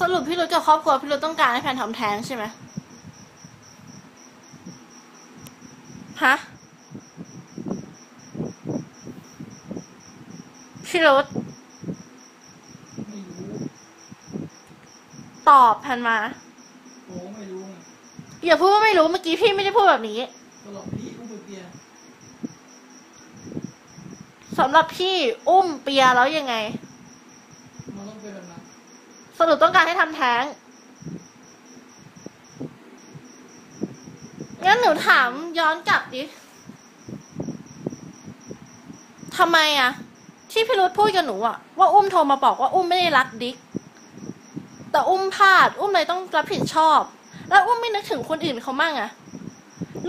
สรุปพี่รุธกับครอบครัวพี่รุธต้องการให้แพนทำแท้งใช่ไหมฮะพี่รุธไม่รู้ตอบแพนมา โอ้ไม่รู้ไงอย่าพูดว่าไม่รู้เมื่อกี้พี่ไม่ได้พูดแบบนี้ตลอดพี่อุ้มไปเปียสำหรับพี่อุ้มเปียแล้วยังไง มันต้องเป็นแบบนั้น สรุปต้องการให้ทำแท้ง งั้นหนูถามย้อนกลับดิทำไมอะที่พี่รุธพูดกับหนูอะว่าอุ้มโทรมาบอกว่าอุ้มไม่ได้รักดิ๊กแต่อุ้มพลาด อุ้มเลยต้องรับผิดชอบ แล้วอุ้มไม่นึกถึงคนอื่นเขามั่งอะ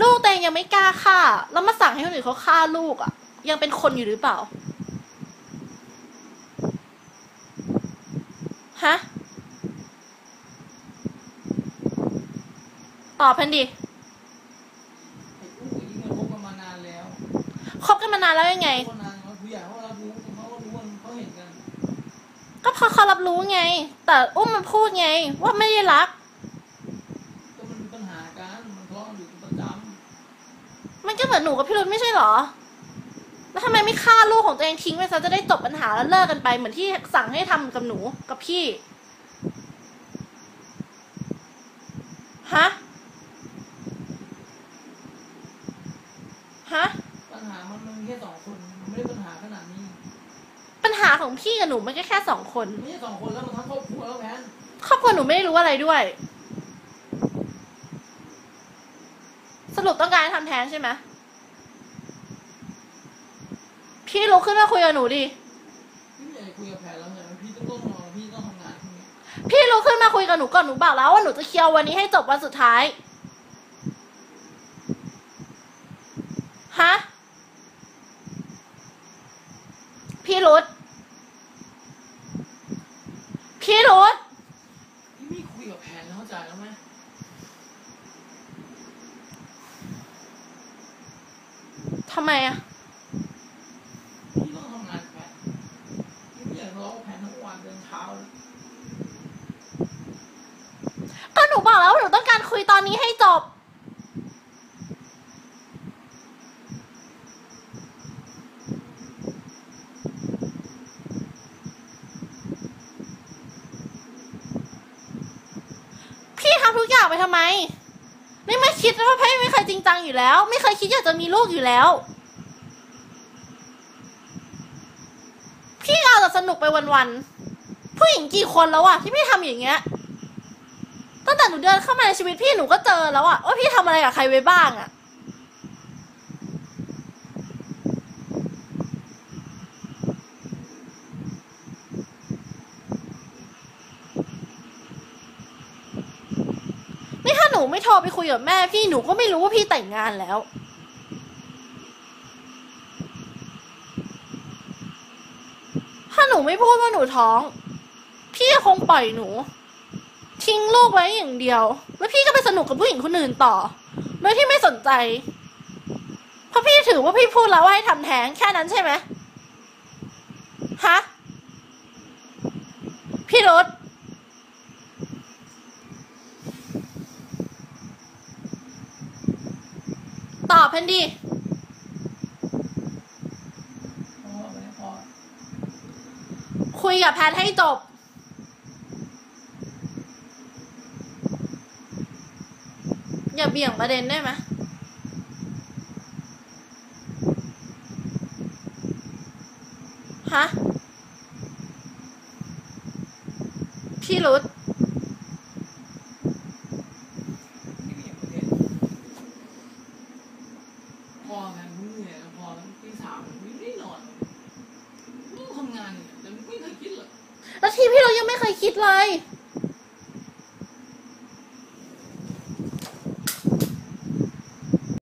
ลูกแต่ยังไม่กล้าฆ่า แล้วมาสั่งให้คนอื่นเขาฆ่าลูกอะยังเป็นคนอยู่หรือเปล่าฮะ ตอบแพนดิไอ้อุ้มกับยิ่งมันคบกันมานานแล้วคบกันมานานแล้วยังไงคนนานเขาผู้ใหญ่เขารับรู้เขาก็รู้ว่าเขาเห็นกัน ก็เพราะเขารับรู้ไง แต่อุ้มมันพูดไง ว่าไม่ได้รัก ก็มันมีปัญหากันมันทะเลาะกันอยู่เป็นประจมันก็เหมือนหนูกับพี่รุธไม่ใช่เหรอ แล้วทำไมไม่ฆ่าลูกของตัวเองทิ้งไปซะจะได้จบปัญหาแล้วเลิกกันไปเหมือนที่สั่งให้ทำกับหนูกับพี่ ฮะฮะำปัญหามันมันมีแค่สองคนมันไม่ได้ปัญหาขนาดนี้ ปัญหาขอ งพี่กับหนูมันก็แค่สองคน ไม่ใช่สองคนแล้วมันทั้งครอบครัวแล้วแพนครอบครัวหนูไม่ได้รู้อะไรด้วย สรุปต้องการให้ทำแท้งใช่ไหมพี่ลุกขึ้นมาคุยกับหนูดิ พี่ไม่อยากจะคุยกับแพนแล้วไงพี่ต้องต้องนอนพี่ต้องทำงานพรุ่งนี้พี่ลุกขึ้นมาคุยกับหนูก่อนหนูบอกแล้วว่าหนูจะเคลียร์วันนี้ให้จบวันสุดท้าย ฮะ พี่รุธ พี่รุธพี่ไม่คุยกับแพนแล้วเข้าใจแล้วไหมทำไมอะพี่ต้องทำงานกับแพนพี่ไม่อยากทะเลาะกับแพนทั้งวันเดินเช้าเลยก็หนูบอกแล้วว่าหนูต้องการคุยตอนนี้ให้จบ พี่ ทุกอย่างไปทำไม ไม่ไม่คิดว่าพี่ไม่เคยจริงจังอยู่แล้ว ไม่เคยคิดอยากจะมีลูกอยู่แล้ว พี่เอาแต่สนุกไปวันๆผู้หญิงกี่คนแล้วอะที่พี่ทำอย่างเงี้ยตั้งแต่หนูเดินเข้ามาในชีวิตพี่หนูก็เจอแล้วอะว่าพี่ทำอะไรกับใครไว้บ้างอะ หนูไม่โทรไปคุยกับแม่พี่หนูก็ไม่รู้ว่าพี่แต่งงานแล้ว ถ้าหนูไม่พูดว่าหนูท้อง พี่คงปล่อยหนู ทิ้งลูกไว้อย่างเดียว แล้วพี่ก็ไปสนุกกับผู้หญิงคนอื่นต่อ โดยที่ไม่สนใจ เพราะพี่ถือว่าพี่พูดแล้วว่าให้ทำแท้งแค่นั้นใช่ไหมฮะพี่รถ ตอบแพนดีคุยกับแพทให้จบอย่าเบี่ยงประเด็นได้ไหมฮะพี่รุธ ไม่มีประเด็นพอแพนเพิ่งเหนื่อยแล้วพอแล้วตีสามไม่ได้นอน ทีมที่เรายังไม่เคยคิดเลย